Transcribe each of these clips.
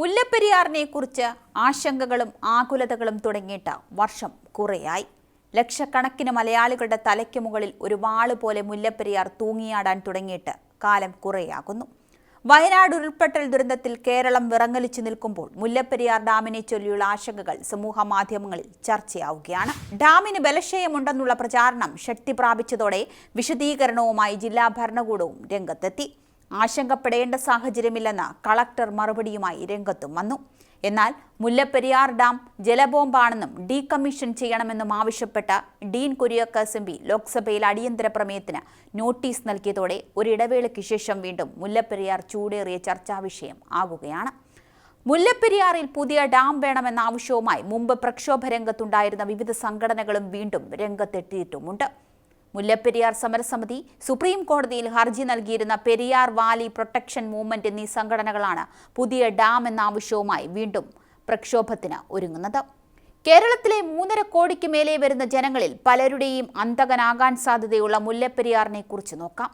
മുല്ലപ്പെരിയാറിനെ കുറിച്ച് ആശങ്കകളും ആകുലതകളും തുടങ്ങിയിട്ട് വർഷം കുറയായി. ലക്ഷക്കണക്കിന് മലയാളികളുടെ തലയ്ക്ക് മുകളിൽ ഒരു വാൾ പോലെ മുല്ലപ്പെരിയാർ തൂങ്ങിയാടാൻ തുടങ്ങിയിട്ട് കാലം കുറയാകുന്നു. വയനാട് ഉരുൾപൊട്ടൽ ദുരന്തത്തിൽ കേരളം വിറങ്ങലിച്ചു നിൽക്കുമ്പോൾ മുല്ലപ്പെരിയാർ ഡാമിനെ ചൊല്ലിയുള്ള ആശങ്കകൾ സമൂഹ മാധ്യമങ്ങളിൽ ചർച്ചയാവുകയാണ്. ഡാമിന് ബലക്ഷയമുണ്ടെന്നുള്ള പ്രചാരണം ശക്തി പ്രാപിച്ചതോടെ വിശദീകരണവുമായി ജില്ലാ ഭരണകൂടവും രംഗത്തെത്തി. ആശങ്കപ്പെടേണ്ട സാഹചര്യമില്ലെന്ന് കളക്ടർ മറുപടിയുമായി രംഗത്തും വന്നു. എന്നാൽ മുല്ലപ്പെരിയാർ ഡാം ജലബോംബാണെന്നും ഡീകമ്മീഷൻ ചെയ്യണമെന്നും ആവശ്യപ്പെട്ട ഡീൻ കുര്യാക്കോസ് എം പി ലോക്സഭയിൽ അടിയന്തര പ്രമേയത്തിന് നോട്ടീസ് നൽകിയതോടെ ഒരിടവേളയ്ക്ക് ശേഷം വീണ്ടും മുല്ലപ്പെരിയാർ ചൂടേറിയ ചർച്ചാ വിഷയം ആകുകയാണ് മുല്ലപ്പെരിയാറിൽ പുതിയ ഡാം വേണമെന്ന ആവശ്യവുമായി മുമ്പ് പ്രക്ഷോഭ രംഗത്തുണ്ടായിരുന്ന വിവിധ സംഘടനകളും വീണ്ടും രംഗത്തെത്തിയിട്ടുമുണ്ട്. മുല്ലപ്പെരിയാർ സമരസമിതി സുപ്രീം കോടതിയിൽ ഹർജി നൽകിയിരുന്ന പെരിയാർ വാലി പ്രൊട്ടക്ഷൻ മൂവ്മെന്റ് എന്നീ സംഘടനകളാണ് പുതിയ ഡാം എന്ന ആവശ്യവുമായി വീണ്ടും പ്രക്ഷോഭത്തിന് ഒരുങ്ങുന്നത്. കേരളത്തിലെ മൂന്നര കോടിക്ക് മേലെ വരുന്ന ജനങ്ങളിൽ പലരുടെയും അന്തകനാകാൻ സാധ്യതയുള്ള മുല്ലപ്പെരിയാറിനെ കുറിച്ച് നോക്കാം.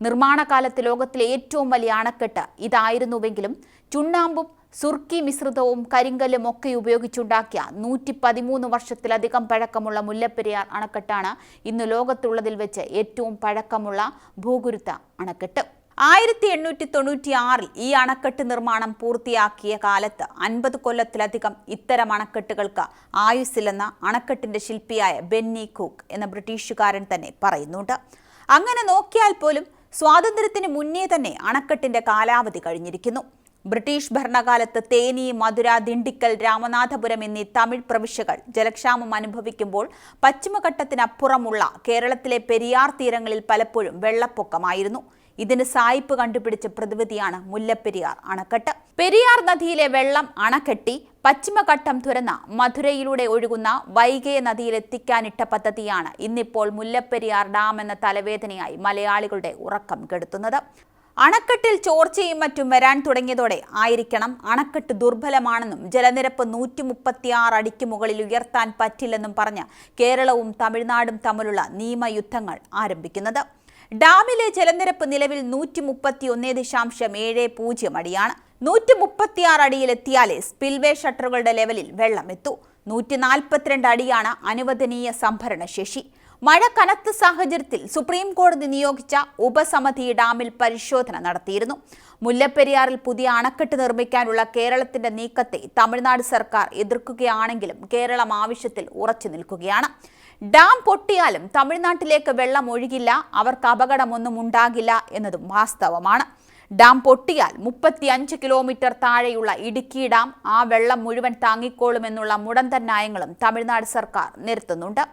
നിർമ്മാണ കാലത്ത് ലോകത്തിലെ ഏറ്റവും വലിയ അണക്കെട്ട് ഇതായിരുന്നുവെങ്കിലും ചുണ്ണാമ്പും സുർക്കി മിശ്രിതവും കരിങ്കല്ലും ഒക്കെ ഉപയോഗിച്ചുണ്ടാക്കിയ നൂറ്റി പതിമൂന്ന് വർഷത്തിലധികം പഴക്കമുള്ള മുല്ലപ്പെരിയാർ അണക്കെട്ടാണ് ഇന്ന് ലോകത്തുള്ളതിൽ വെച്ച് ഏറ്റവും പഴക്കമുള്ള ഭൂഗുരുത്ത അണക്കെട്ട്. ആയിരത്തി എണ്ണൂറ്റി തൊണ്ണൂറ്റി ആറിൽ ഈ അണക്കെട്ട് നിർമ്മാണം പൂർത്തിയാക്കിയ കാലത്ത് അൻപത് കൊല്ലത്തിലധികം ഇത്തരം അണക്കെട്ടുകൾക്ക് ആയുസ്സില്ലെന്ന അണക്കെട്ടിന്റെ ശില്പിയായ ബെന്നി കുക്ക് എന്ന ബ്രിട്ടീഷുകാരൻ തന്നെ പറയുന്നുണ്ട്. അങ്ങനെ നോക്കിയാൽ പോലും സ്വാതന്ത്ര്യത്തിന് മുന്നേ തന്നെ അണക്കെട്ടിന്റെ കാലാവധി കഴിഞ്ഞിരിക്കുന്നു. ബ്രിട്ടീഷ് ഭരണകാലത്ത് തേനി മധുര ദിണ്ടിക്കൽ രാമനാഥപുരം എന്നീ തമിഴ് പ്രവിശ്യകൾ ജലക്ഷാമം അനുഭവിക്കുമ്പോൾ പശ്ചിമഘട്ടത്തിനപ്പുറമുള്ള കേരളത്തിലെ പെരിയാർ തീരങ്ങളിൽ പലപ്പോഴും വെള്ളപ്പൊക്കമായിരുന്നു. ഇതിന് സായിപ്പ് കണ്ടുപിടിച്ച പ്രതിവിധിയാണ് മുല്ലപ്പെരിയാർ അണക്കെട്ട്. പെരിയാർ നദിയിലെ വെള്ളം അണക്കെട്ടി പശ്ചിമഘട്ടം തുരന്ന മധുരയിലൂടെ ഒഴുകുന്ന വൈകയ നദിയിലെത്തിക്കാനിട്ട പദ്ധതിയാണ് ഇന്നിപ്പോൾ മുല്ലപ്പെരിയാർ ഡാം എന്ന തലവേദനയായി മലയാളികളുടെ ഉറക്കം കെടുത്തുന്നത്. അണക്കെട്ടിൽ ചോർച്ചയും മറ്റും വരാൻ തുടങ്ങിയതോടെ ആയിരിക്കണം. അണക്കെട്ട് ദുർബലമാണെന്നും ജലനിരപ്പ് നൂറ്റി മുപ്പത്തിയാറ് അടിക്ക് മുകളിൽ ഉയർത്താൻ പറ്റില്ലെന്നും പറഞ്ഞ് കേരളവും തമിഴ്നാടും തമ്മിലുള്ള നിയമയുദ്ധങ്ങൾ ആരംഭിക്കുന്നത്. ഡാമിലെ ജലനിരപ്പ് നിലവിൽ നൂറ്റി മുപ്പത്തി ഒന്നേ ദശാംശം ഏഴ് പൂജ്യം അടിയാണ്. നൂറ്റി മുപ്പത്തിയാറ് അടിയിലെത്തിയാലേ സ്പിൽവേ ഷട്ടറുകളുടെ ലെവലിൽ വെള്ളം എത്തൂ നൂറ്റി നാൽപ്പത്തിരണ്ട് അടിയാണ് അനുവദനീയ സംഭരണ ശേഷി മഴ കനത്ത സാഹചര്യത്തിൽ സുപ്രീം കോടതി നിയോഗിച്ച ഉപസമിതി ഡാമിൽ പരിശോധന നടത്തിയിരുന്നു. മുല്ലപ്പെരിയാറിൽ പുതിയ അണക്കെട്ട് നിർമ്മിക്കാനുള്ള കേരളത്തിന്റെ നീക്കത്തെ തമിഴ്നാട് സർക്കാർ എതിർക്കുകയാണെങ്കിലും കേരളം ആവശ്യത്തിൽ ഉറച്ചു നിൽക്കുകയാണ്. ഡാം പൊട്ടിയാലും തമിഴ്നാട്ടിലേക്ക് വെള്ളം ഒഴുകില്ല അവർക്ക് അപകടമൊന്നും ഉണ്ടാകില്ല എന്നതും വാസ്തവമാണ്. ഡാം പൊട്ടിയാൽ മുപ്പത്തി അഞ്ച് കിലോമീറ്റർ താഴെയുള്ള ഇടുക്കി ഡാം ആ വെള്ളം മുഴുവൻ താങ്ങിക്കോളുമെന്നുള്ള മുടന്തൻ നയങ്ങളും തമിഴ്നാട് സർക്കാർ നിരത്തുന്നുണ്ട്.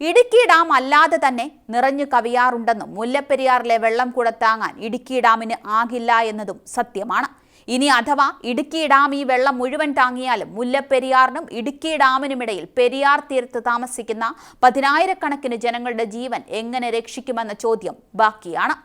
ഇടുക്കി ഡാം അല്ലാതെ തന്നെ നിറഞ്ഞു കവിയാറുണ്ടെന്നും മുല്ലപ്പെരിയാറിലെ വെള്ളം കൂടെ താങ്ങാൻ ഇടുക്കി ഡാമിന് ആകില്ല എന്നതും സത്യമാണ്. ഇനി അഥവാ ഇടുക്കി ഡാം ഈ വെള്ളം മുഴുവൻ താങ്ങിയാലും മുല്ലപ്പെരിയാറിനും ഇടുക്കി ഡാമിനുമിടയിൽ പെരിയാർ തീരത്ത് താമസിക്കുന്ന പതിനായിരക്കണക്കിന് ജനങ്ങളുടെ ജീവൻ എങ്ങനെ രക്ഷിക്കുമെന്ന ചോദ്യം ബാക്കിയാണ്.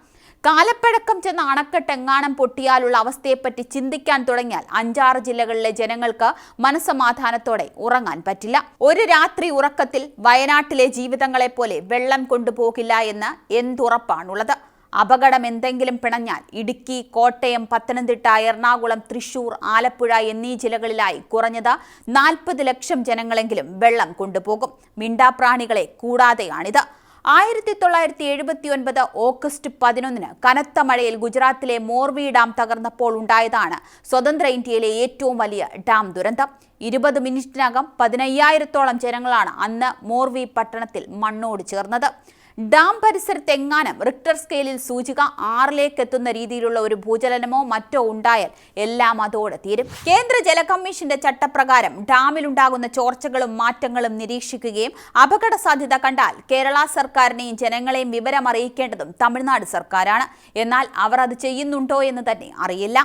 കാലപ്പഴക്കം ചെന്ന അണക്കെട്ട് പൊട്ടിയാലുള്ള അവസ്ഥയെപ്പറ്റി ചിന്തിക്കാൻ തുടങ്ങിയാൽ അഞ്ചാറ് ജില്ലകളിലെ ജനങ്ങൾക്ക് മനസമാധാനത്തോടെ ഉറങ്ങാൻ പറ്റില്ല. ഒരു രാത്രി ഉറക്കത്തിൽ വയനാട്ടിലെ ജീവിതങ്ങളെ പോലെ വെള്ളം കൊണ്ടുപോകില്ല എന്ന് എന്തുറപ്പാണുള്ളത്? അപകടം എന്തെങ്കിലും പിണഞ്ഞാൽ ഇടുക്കി കോട്ടയം പത്തനംതിട്ട എറണാകുളം തൃശൂർ ആലപ്പുഴ എന്നീ ജില്ലകളിലായി കുറഞ്ഞത് നാൽപ്പത് ലക്ഷം ജനങ്ങളെങ്കിലും വെള്ളം കൊണ്ടുപോകും. മിണ്ടാപ്രാണികളെ കൂടാതെയാണിത്. ആയിരത്തി തൊള്ളായിരത്തി എഴുപത്തി ഒൻപത് ഓഗസ്റ്റ് പതിനൊന്നിന് കനത്ത മഴയിൽ ഗുജറാത്തിലെ മോർവി ഡാം തകർന്നപ്പോൾ ഉണ്ടായതാണ് സ്വതന്ത്ര ഇന്ത്യയിലെ ഏറ്റവും വലിയ ഡാം ദുരന്തം. ഇരുപത് മിനിറ്റിനകം പതിനയ്യായിരത്തോളം ജനങ്ങളാണ് അന്ന് മോർവി പട്ടണത്തിൽ മണ്ണോട് ചേർന്നത്. ഡാം പരിസരത്തെങ്ങാനും റിക്ടർ സ്കെയിലിൽ സൂചിക ആറിലേക്ക് എത്തുന്ന രീതിയിലുള്ള ഒരു ഭൂചലനമോ മറ്റോ ഉണ്ടായാൽ എല്ലാം അതോടെ തീരും. കേന്ദ്ര ജല കമ്മീഷന്റെ ചട്ടപ്രകാരം ഡാമിലുണ്ടാകുന്ന ചോർച്ചകളും മാറ്റങ്ങളും നിരീക്ഷിക്കുകയും അപകട സാധ്യത കണ്ടാൽ കേരള സർക്കാരിനെയും ജനങ്ങളെയും വിവരം അറിയിക്കേണ്ടതും തമിഴ്നാട് സർക്കാരാണ്. എന്നാൽ അവർ അത് ചെയ്യുന്നുണ്ടോ എന്ന് തന്നെ അറിയില്ല.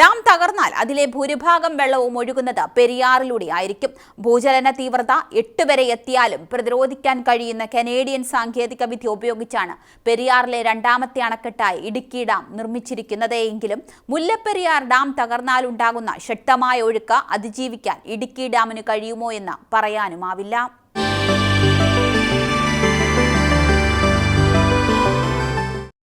ഡാം തകർന്നാൽ അതിലെ ഭൂരിഭാഗം വെള്ളവും ഒഴുകുന്നത് പെരിയാറിലൂടെ ആയിരിക്കും. ഭൂചലന തീവ്രത എട്ട് വരെ എത്തിയാലും പ്രതിരോധിക്കാൻ കഴിയുന്ന കനേഡിയൻ സാങ്കേതിക വിദ്യ ഉപയോഗിച്ചാണ് പെരിയാറിലെ രണ്ടാമത്തെ അണക്കെട്ടായി ഇടുക്കി ഡാം നിർമ്മിച്ചിരിക്കുന്നതെങ്കിലും മുല്ലപ്പെരിയാർ ഡാം തകർന്നാലുണ്ടാകുന്ന ശക്തമായ ഒഴുക്ക് അതിജീവിക്കാൻ ഇടുക്കി ഡാമിന് കഴിയുമോ എന്ന് പറയാനുമാവില്ല.